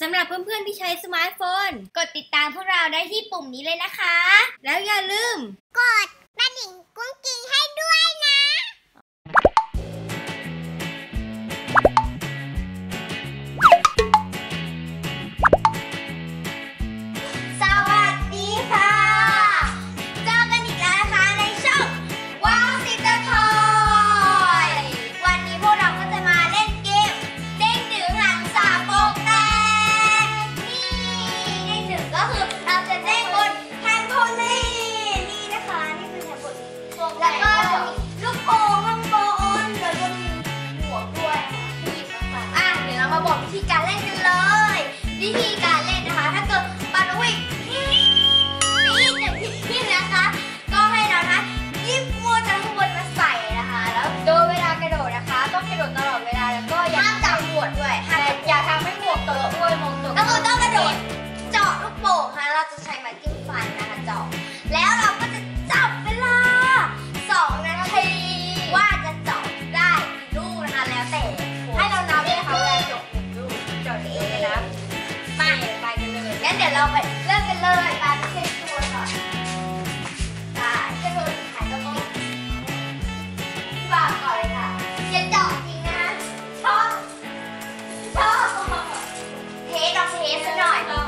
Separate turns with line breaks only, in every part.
สำหรับเพื่อนๆที่ใช้สมาร์ทโฟน กดติดตามพวกเราได้ที่ปุ่มนี้เลยนะคะ แล้วอย่าลืม
กดกระดิ่งกุ้งกิ้งให้ด้วยนะ ลีนแล้วก็มีลูกโป่งข้างบนแล้วก็มีหัวกล้วยนะที่อยู่ข้างบนอะเดี๋ยวเรามาบอกวิธีการเล่นกันเลย วิธี มาไปกันเลยงั้นเดี๋ยวเราไปเริ่มกันเลยไปไปเช็คตัวก่อนได้เช็คตัวถ่ายตัวนี้พี่บางก่อนเลยค่ะอย่าเจาะจริงนะชอบชอบเทสลองเทสซะหน่อยโป๊ะ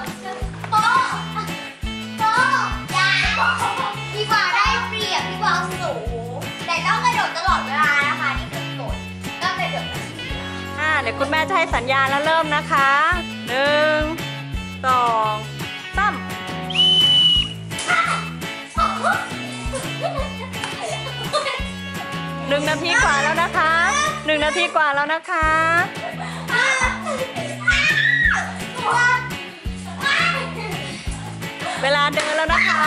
โป๊ะยาพี่บาได้เปรียบพี่บางสูงแต่ต้องกระโดดตลอดเวลานะคะนี่คือกฎต้องกระโดด
อ่าเดี๋ยวคุณแม่จะให้สัญญาณแล้วเริ่มนะคะ หนึ่งสองสามหนึ่งนาทีกว่าแล้วนะคะหนึ่งนาทีกว่าแล้วนะคะเวลาเดินแล้วนะคะ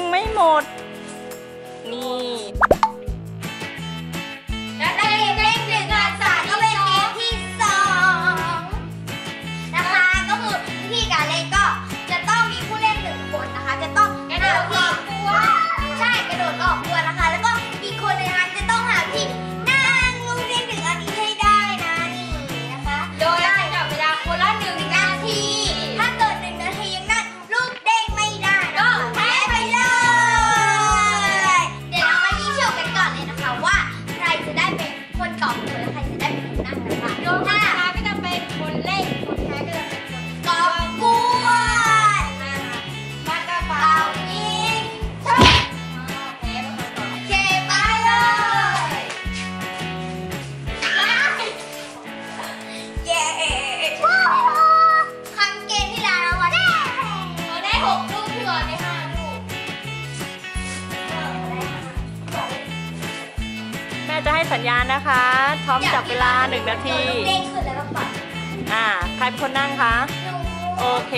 ยังไม่หมด
เป็นคนตอบตัว จะ
ให้สัญญาณนะคะพร้อมจับเวลาหนึ่งนาที
เด้งขึ้นแล้วก็ปัด
อ่าใครเป็นคนนั่งคะ โอเค